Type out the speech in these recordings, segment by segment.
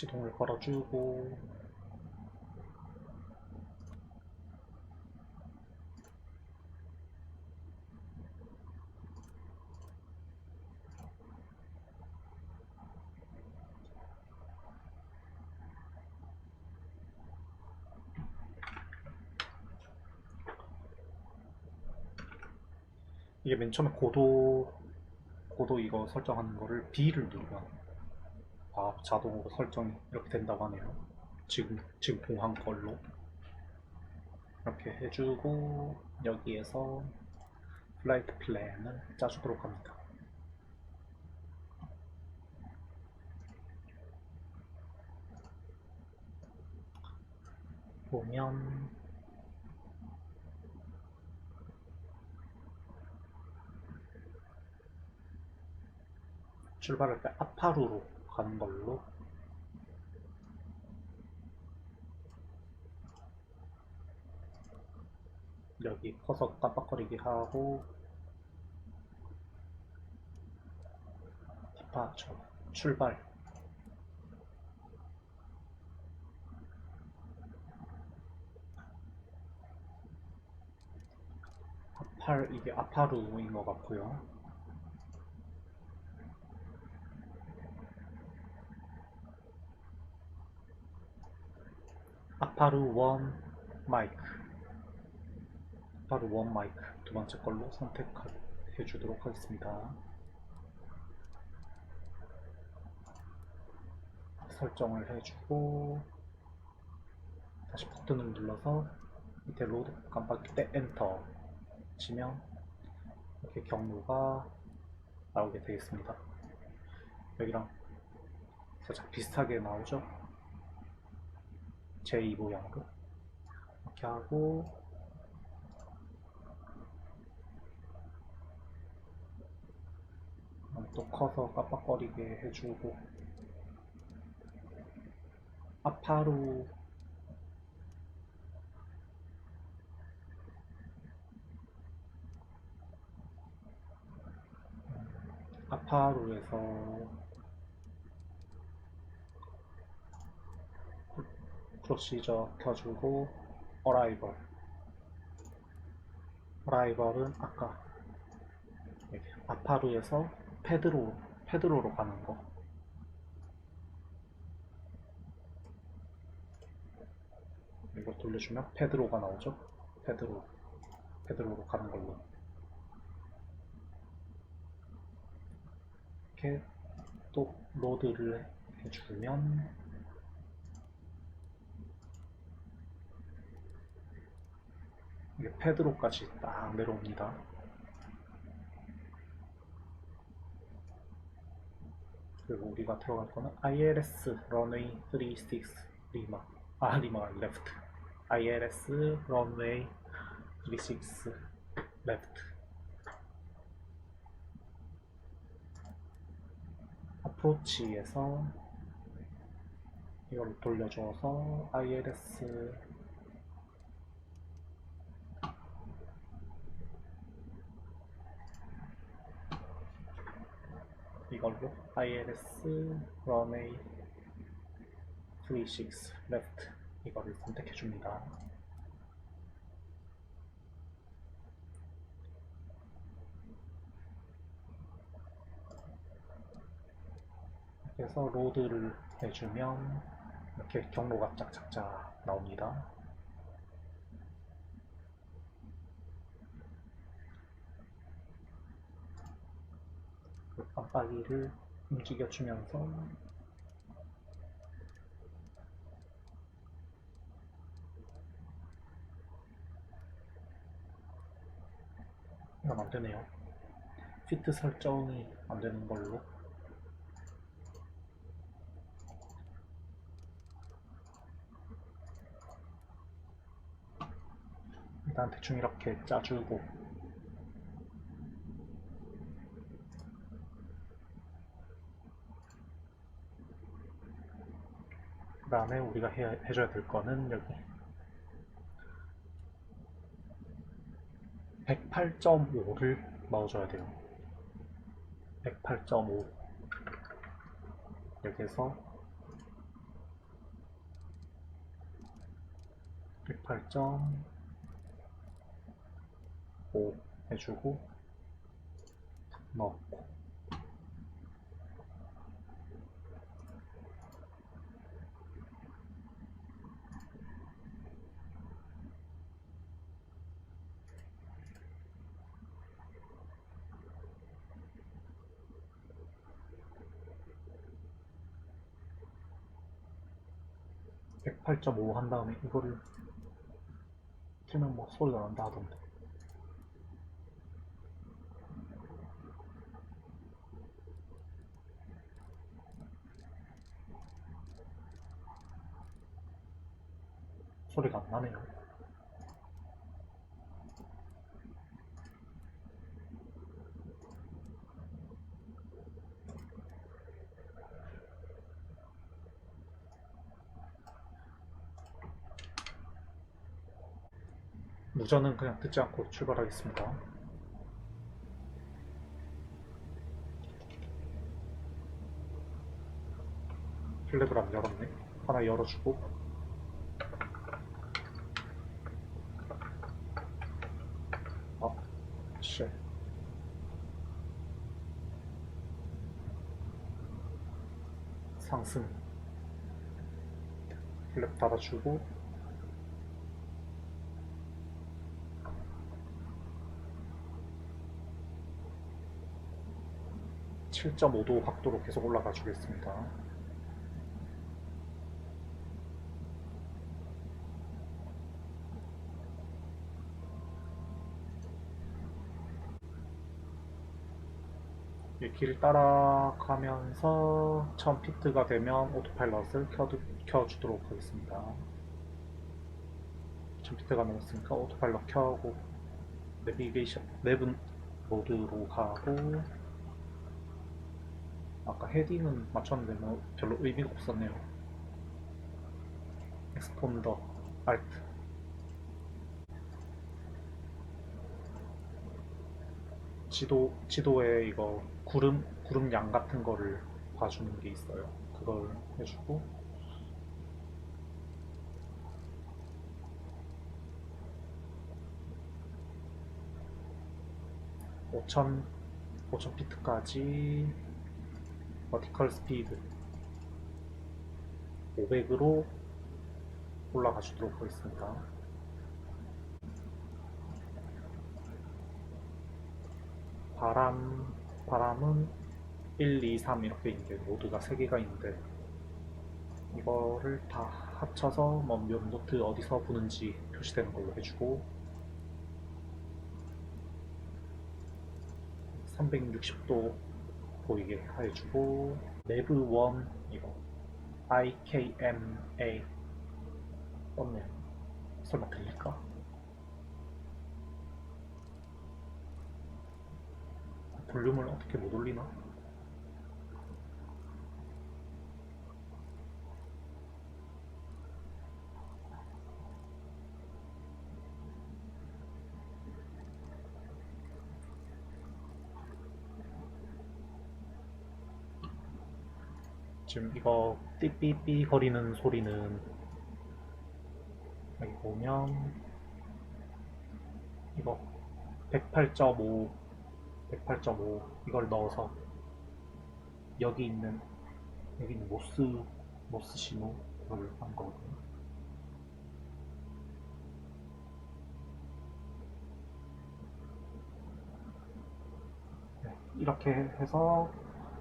시동을 걸어주고. 이게 맨 처음에 고도 고도 이거 설정하는 거를 B를 누르면 아 자동으로 설정이 이렇게 된다고 하네요. 지금 지금 공한 걸로 이렇게 해주고 여기에서 플라이트 플랜을 짜주도록 합니다. 보면 출발할 때 아파루로 가는 걸로. 여기 커서 깜빡거리게 하고. 디파처 출발. 아팔 이게 아파루인 것 같고요. 아파루 원 마이크 아파루 원 마이크 두 번째 걸로 선택해 주도록 하겠습니다. 설정을 해주고 다시 버튼을 눌러서 밑에 로드 깜빡일 때 엔터 치면 이렇게 경로가 나오게 되겠습니다. 여기랑 살짝 비슷하게 나오죠? 제2 모양으로 이렇게 하고 또 커서 깜빡거리게 해주고 아파루 아파루에서 프로시저 켜주고 어라이벌 어라이벌은 아까 아파루에서 페드로 페드로로 가는 거. 이거 돌려주면 페드로가 나오죠? 페드로 페드로로 가는 걸로. 이렇게 또 로드를 해주면 이게 패드로까지 딱 내려옵니다. 그리고 우리가 들어갈 거는 ILS runway 36 리마 아 리마 레프트 ILS runway 36 레프트 어프로치에서 이걸 돌려줘서 ILS 이걸로 ILS runway 36 left 이거를 선택해 줍니다. 그래서 로드를 해주면 이렇게 경로가 짝짝짝 나옵니다. 그 깜빡이를 움직여 주면서 이건 안 되네요. 피트 설정이 안 되는 걸로. 일단 대충 이렇게 짜주고 그 다음에 우리가 해, 해줘야 될 거는 여기. 108.5를 넣어줘야 돼요. 108.5 여기에서 108.5 해주고 넣고. (108.5) 한 다음에 이거를 틀면 뭐 소리가 난다 하던데 소리가 안 나네요. 무전은 그냥 듣지 않고 출발하겠습니다. 텔레그램 열었네. 하나 열어주고 아, 쉣. 상승. 플랩 닫아주고. (7.5도) 각도로 계속 올라가 주겠습니다. 이길 따라가면서 처음 피트가 되면 오토파일럿을 켜두, 켜주도록 하겠습니다. 처음 피트가 넘었으니까 오토파일럿 켜고 내비게이션 맵은 모드로 가고 아까 헤딩은 맞췄는데 뭐 별로 의미가 없었네요. 엑스폰더 알트 지도 지도에 이거 구름 구름 양 같은 거를 봐주는 게 있어요. 그걸 해주고 (5000) 5000 피트까지 버티컬 스피드 500으로 올라가 주도록 하겠습니다. 바람, 바람은 1, 2, 3 이렇게 있는데 모두가 3개가 있는데 이거를 다 합쳐서 뭐몇 노트 어디서 부는지 표시되는 걸로 해주고 360도 보이게 해주고 원 이거 IKMA 떴네요 설마 들릴까? 볼륨을 어떻게 못 올리나? 지금 이거 삐삐삐 거리는 소리는 여기 보면 이거 108.5 108.5 이걸 넣어서 여기 있는 여기 있는 모스 모스 신호 그걸 한 거거든요. 네, 이렇게 해서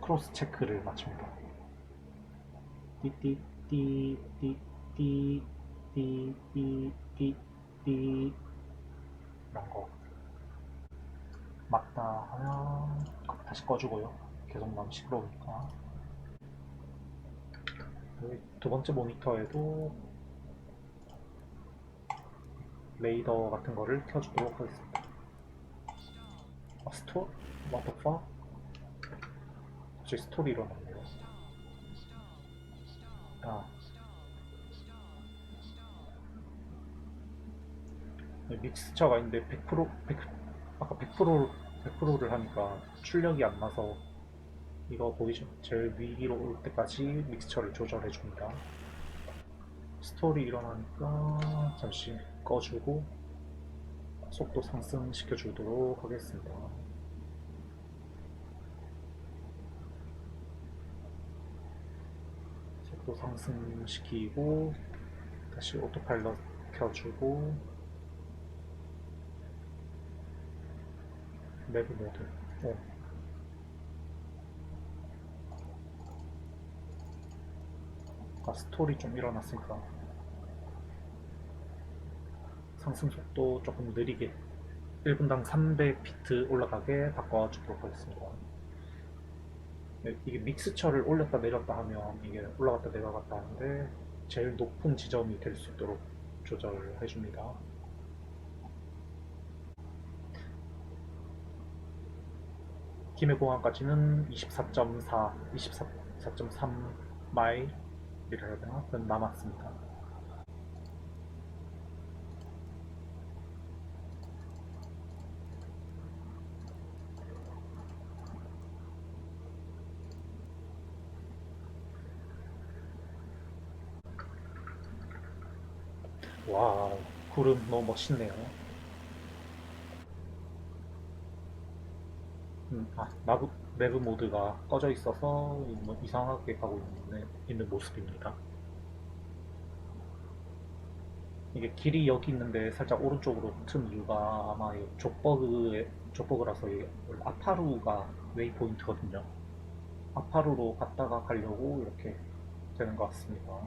크로스 체크를 맞춥니다. 띠띠띠띠띠띠띠띠띠 이런 거 맞다 하면 다시 꺼주고요. 계속 너무 시끄러우니까. 여기 두 번째 모니터에도 레이더 같은 거를 켜주도록 하겠습니다. 아, the fuck? 갑자기 스토리 일어났네요. 아. 네, 믹스처가 있는데 100% 100, 아까 100% 100%를 하니까 출력이 안 나서 이거 보이죠? 제일 위로 올 때까지 믹스처를 조절해 줍니다. 스토리 일어나니까 잠시 꺼주고 속도 상승시켜 주도록 하겠습니다. 속도 상승시키고 다시 오토파일럿 켜주고 매브 모드 어. 아 스토리 좀 일어났으니까 상승 속도 조금 느리게 1분당 300피트 올라가게 바꿔주도록 하겠습니다. 네, 이게 믹스처를 올렸다 내렸다 하면 이게 올라갔다 내려갔다 하는데 제일 높은 지점이 될 수 있도록 조절을 해줍니다. 김해 공항까지는 24.4, 24.3 마일이라 해야 되나? 남았습니다. 와, 구름 너무 멋있네요. 음, 아, 나브, 내브 모드가 꺼져 있어서 뭐 이상하게 가고 있는, 있는 모습입니다. 이게 길이 여기 있는데 살짝 오른쪽으로 튼 이유가 아마 이 족버그의, 족버그라서 아파루가 웨이포인트거든요. 아파루로 갔다가 가려고 이렇게 되는 것 같습니다.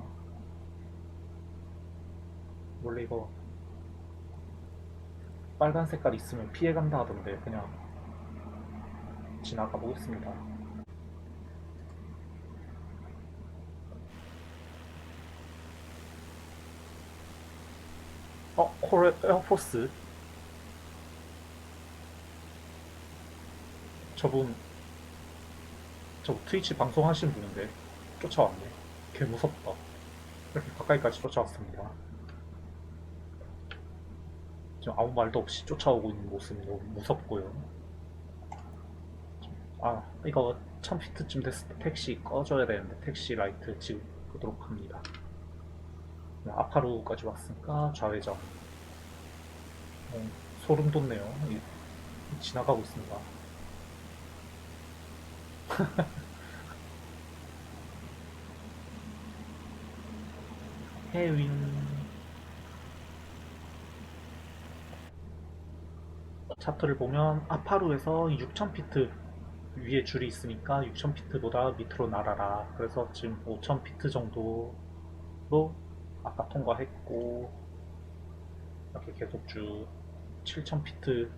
원래 이거 빨간 색깔 있으면 피해간다 하던데 그냥 지나가 보겠습니다. 어, 코레 에어포스. 저분, 저 트위치 방송하신 분인데 쫓아왔네. 개 무섭다. 이렇게 가까이까지 쫓아왔습니다. 지금 아무 말도 없이 쫓아오고 있는 모습이 너무 무섭고요. 아, 이거 1000피트쯤 됐을 때 택시 꺼줘야 되는데 택시 라이트 지우도록 합니다. 네, 아파루까지 왔으니까 좌회전. 어, 소름 돋네요. 이- 지나가고 있습니다. 해윈. 차트를 보면 아파루에서 6000피트 위에 줄이 있으니까 6000피트보다 밑으로 날아라. 그래서 지금 5000피트 정도로 아까 통과했고 이렇게 계속 쭉 7000피트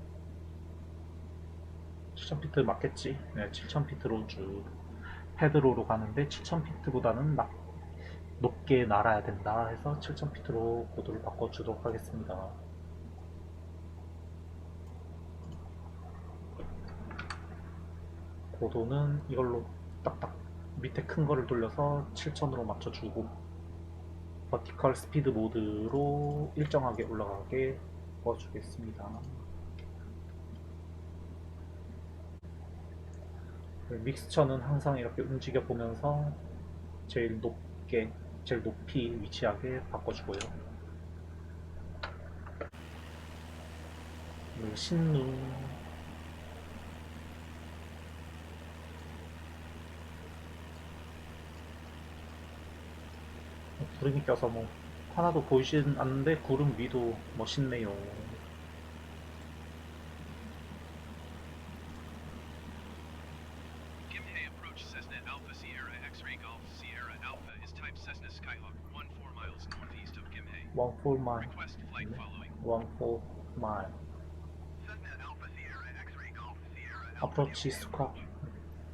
7000피트 맞겠지? 네, 7000피트로 쭉 헤드로로 가는데 7000피트보다는 높게 날아야 된다 해서 7000피트로 고도를 바꿔주도록 하겠습니다. 고도는 이걸로 딱딱 밑에 큰 거를 돌려서 7000으로 맞춰주고 버티컬 스피드 모드로 일정하게 올라가게 도와주겠습니다. 믹스처는 항상 이렇게 움직여 보면서 제일 높게, 제일 높이 위치하게 바꿔주고요. 그리고 신루 구름이 껴서 뭐 하나도 보이진 않는데 구름 위도 멋있네요. Gimhe approach Cessna Alpha Sierra X-ray Golf Sierra Alpha is type Cessna Skyhawk 1 4 miles northeast of Gimhe. One full mile, Request flight following. one full mile. Cessna Alpha Sierra X-ray Golf Sierra 어프로치 스쿼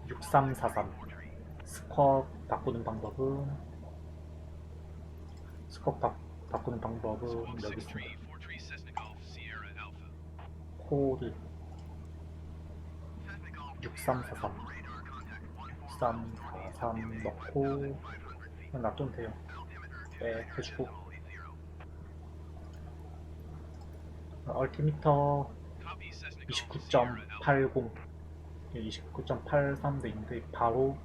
6343 스쿼 바꾸는 방법은 스쿼 바, 바꾸는 방법은 여기 63 있습니다. 43 Cessna Golf Sierra Alpha. 코드 Cessna Golf 6343 radar contact 6343 넣고 그냥 놔두면 돼요. 네, 해주고 얼티미터 Copy Cessna Golf Sierra Alpha. 29.80 29.83 돼 있는데 바로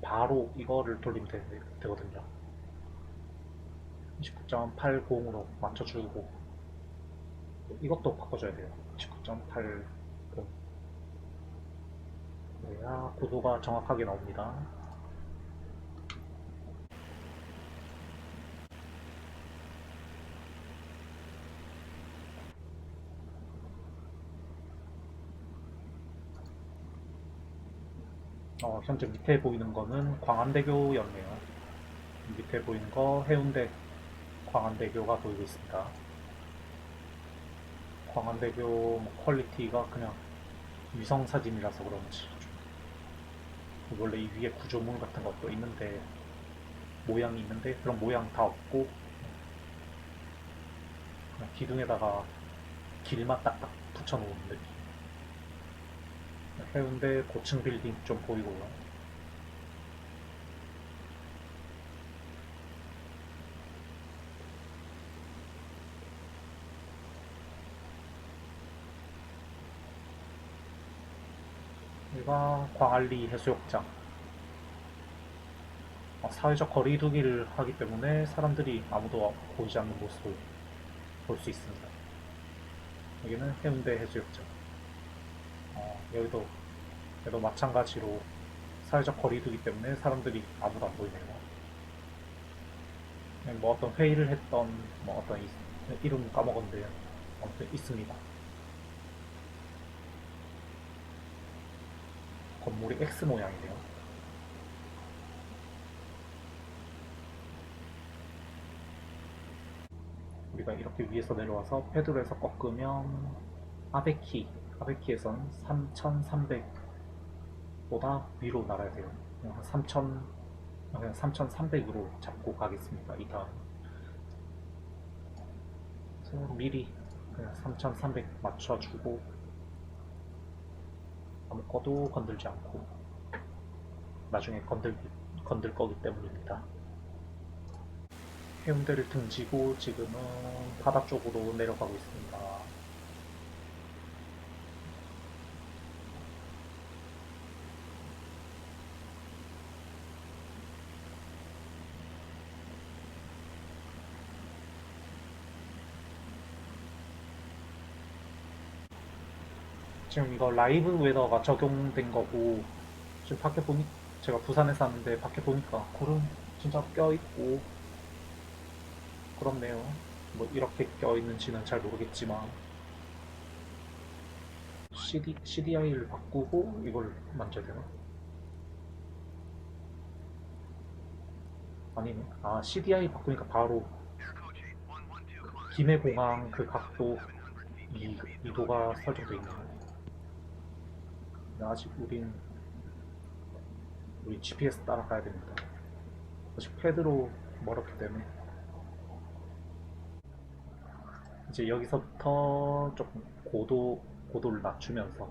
바로 이거를 돌리면 되, 되거든요 29.80으로 맞춰주고 이것도 바꿔줘야 돼요. 19.8 그래야 고도가 정확하게 나옵니다. 어, 현재 밑에 보이는 거는 광안대교였네요. 밑에 보이는 거 해운대 광안대교가 보이고 있습니다. 광안대교 뭐 퀄리티가 그냥 위성 사진이라서 그런지 좀 원래 이 위에 구조물 같은 것도 있는데 모양이 있는데 그런 모양 다 없고 그냥 기둥에다가 길만 딱딱 붙여놓은 느낌. 해운대 고층 빌딩 좀 보이고요. 여기가 광안리 해수욕장. 어, 사회적 거리두기를 하기 때문에 사람들이 아무도 보이지 않는 모습을 볼 수 있습니다. 여기는 해운대 해수욕장. 어, 여기도 여기도 마찬가지로 사회적 거리두기 때문에 사람들이 아무도 안 보이네요. 그냥 뭐 어떤 회의를 했던 뭐 어떤 이, 이름 까먹었는데 아무튼 있습니다. 건물이 X 모양이네요. 우리가 이렇게 위에서 내려와서 패드로에서 꺾으면 아베키, 아베키에선 3,300보다 위로 날아야 돼요. 그냥 한 3,000, 그냥 3,300으로 잡고 가겠습니다. 이 다음. 미리 그냥 3,300 맞춰주고 아무것도 건들지 않고 나중에 건들, 건들 거기 때문입니다. 해운대를 등지고 지금은 바다 쪽으로 내려가고 있습니다. 지금 이거 라이브 웨더가 적용된 거고 지금 밖에 보니 제가 부산에 사는데 밖에 보니까 구름 진짜 껴있고 그렇네요. 뭐 이렇게 껴있는지는 잘 모르겠지만 CD, CDI를 바꾸고 이걸 만져야 되나? 아니네. 아 CDI 바꾸니까 바로 김해공항 그 각도 이, 이도가 설정되어 있네요. 아직 우린 우리 GPS 따라가야 됩니다. 아직 패드로 멀었기 때문에 이제 여기서부터 조금 고도 고도를 낮추면서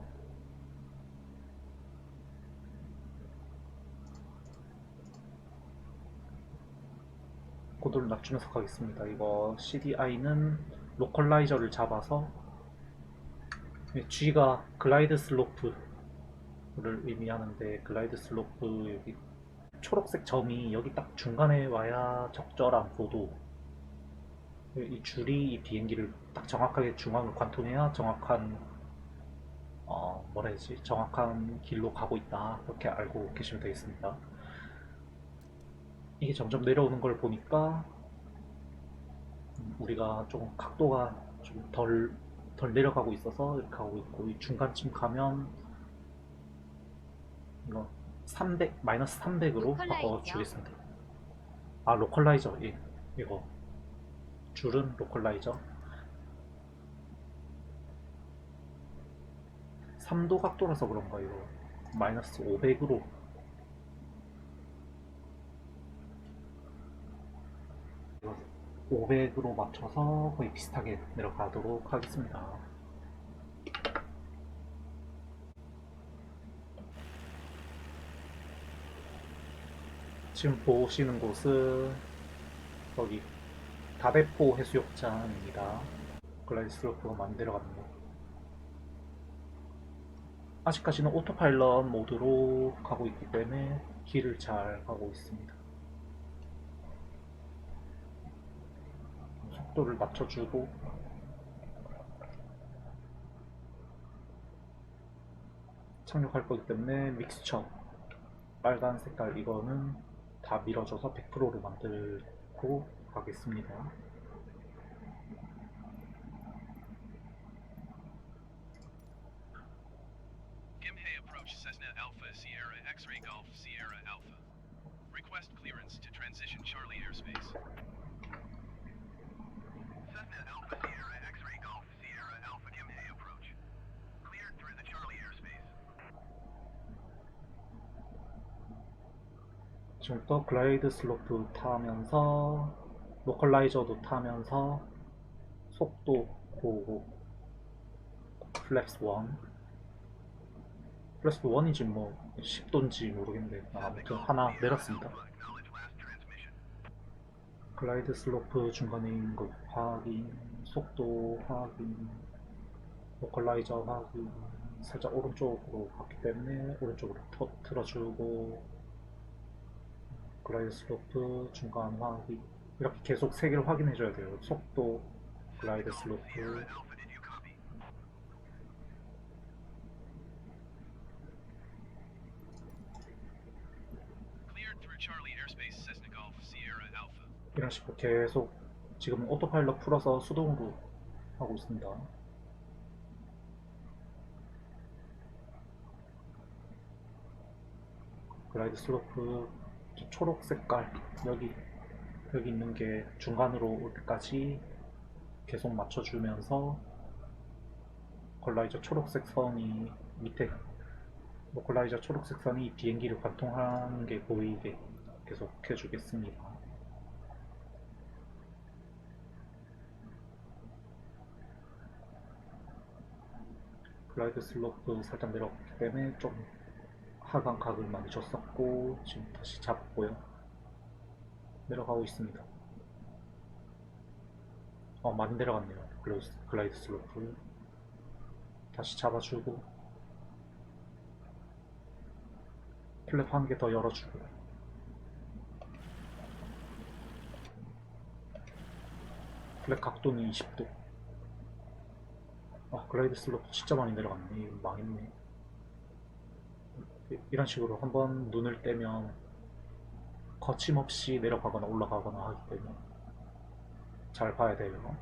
고도를 낮추면서 가겠습니다. 이거 CDI는 로컬라이저를 잡아서 G가 글라이드 슬로프 를 의미하는데 글라이드 슬로프 여기 초록색 점이 여기 딱 중간에 와야 적절한 고도. 이 줄이 이 비행기를 딱 정확하게 중앙을 관통해야 정확한 어 뭐라 해야지? 정확한 길로 가고 있다. 그렇게 알고 계시면 되겠습니다. 이게 점점 내려오는 걸 보니까 음, 우리가 조금 각도가 좀 덜 덜 내려가고 있어서 이렇게 하고 있고 이 중간쯤 가면 이거 300 마이너스 300으로 바꿔. 주겠습니다 아 로컬라이저. 예 이거. 줄은 로컬라이저. 3도 각도라서 그런가 이거. 마이너스 500으로. 이거 500으로 맞춰서 거의 비슷하게 내려가도록 하겠습니다 지금 보시는 곳은 여기 다대포 해수욕장입니다. 글라이스 로프가 만들어 갑니다. 아직까지는 오토파일럿 모드로 가고 있기 때문에 길을 잘 가고 있습니다. 속도를 맞춰주고 착륙할 거기 때문에 믹스처 빨간 색깔 이거는 다 밀어줘서 100%로 만들고 가겠습니다. X-ray Golf Sierra Alpha. Request clearance to transition Charlie airspace. Cessna Alpha Sierra X-ray Golf Sierra Alpha Gimhae approach. Cleared through the Charlie airspace. 지금부터 글라이드 슬로프 타면서 로컬라이저도 타면서 속도 보고 플랩스 1 플랩스 1인지 뭐 10도인지 모르겠는데 아무튼 하나 내렸습니다. 글라이드 슬로프 중간에 있는 거 확인 속도 확인 로컬라이저 확인. 살짝 오른쪽으로 갔기 때문에 오른쪽으로 터, 틀어주고 글라이드 슬로프 중간 확인 이렇게 계속 세 개를 확인해 줘야 돼요 속도 글라이드 슬로프. 이런 식으로 계속 지금 오토파일럿 풀어서 수동으로 하고 있습니다 글라이드 슬로프 저 초록 색깔 여기 여기 있는 게 중간으로 올 때까지 계속 맞춰주면서 걸라이저 초록색 선이 밑에 뭐 걸라이저 초록색 선이 비행기를 관통하는 게 보이게 계속 해주겠습니다. 글라이드 슬로프 살짝 내려갔기 때문에 좀 하강 각을 많이 줬었고 지금 다시 잡고요. 내려가고 있습니다. 어 많이 내려갔네요. 글라이드, 글라이드 슬로프 다시 잡아주고 플랩 한 개 더 열어주고. 플랩 각도는 20도. 아 글라이드 슬로프 진짜 많이 내려갔네. 이거 망했네 이- 이런 식으로 한번 눈을 떼면 거침없이 내려가거나 올라가거나 하기 때문에 잘 봐야 돼요.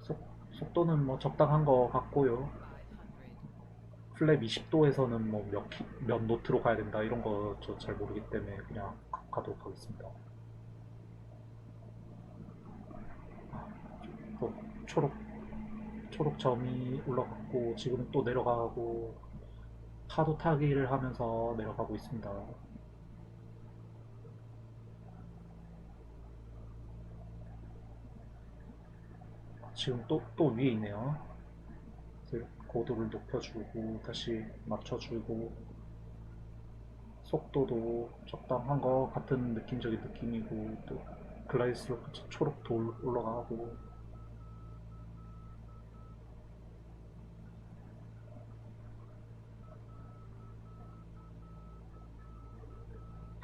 속, 속도는 뭐 적당한 거 같고요. 플랩 20도에서는 뭐몇 몇 노트로 가야 된다 이런 거 저 잘 모르기 때문에 그냥 가- 가도록 하겠습니다. 또 초록 초록 점이 올라갔고 지금 또 내려가고 파도 타기를 하면서 내려가고 있습니다. 지금 또, 또 위에 있네요. 고도를 높여주고 다시 맞춰주고 속도도 적당한 것 같은 느낌적인 느낌이고 또 글라이드 슬로프 초록도 올- 올라가고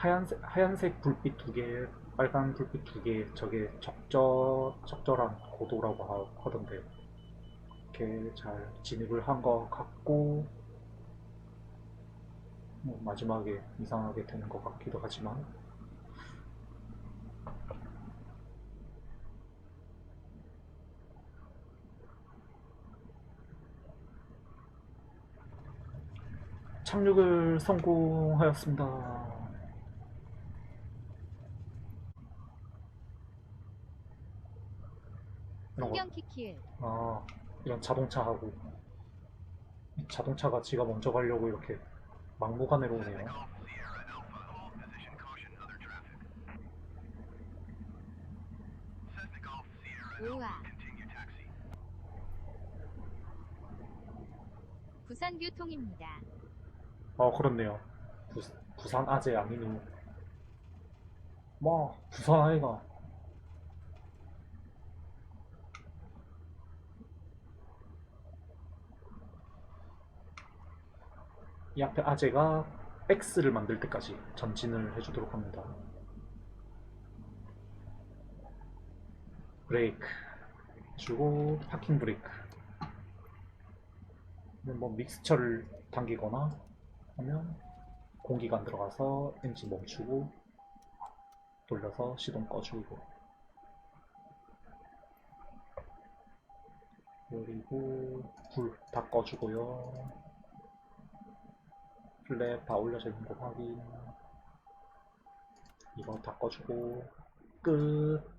하얀색, 하얀색 불빛 두 개, 빨간 불빛 두 개, 저게 적절, 적절한 고도라고 하, 하던데, 이렇게 잘 진입을 한 것 같고, 뭐 마지막에 이상하게 되는 것 같기도 하지만, 착륙을 성공하였습니다. 이런 거 풍경 아, 이런 자동차하고 이 자동차가 지가 먼저 가려고 이렇게 막무가내로 오네요. 우와. Alpha, continue taxi. 부산 교통입니다. 어, 그렇네요. 부, 부산 아재 아니누. 뭐, 부산 아이가. 이 앞에 아재가 X를 만들 때까지 전진을 해주도록 합니다. 브레이크 주고 파킹 브레이크. 뭐 믹스처를 당기거나 하면 공기가 안 들어가서 엔진 멈추고 돌려서 시동 꺼주고. 그리고 불 다 꺼주고요 플랩 다 올려져 있는 거 확인. 이거 다 꺼주고 끝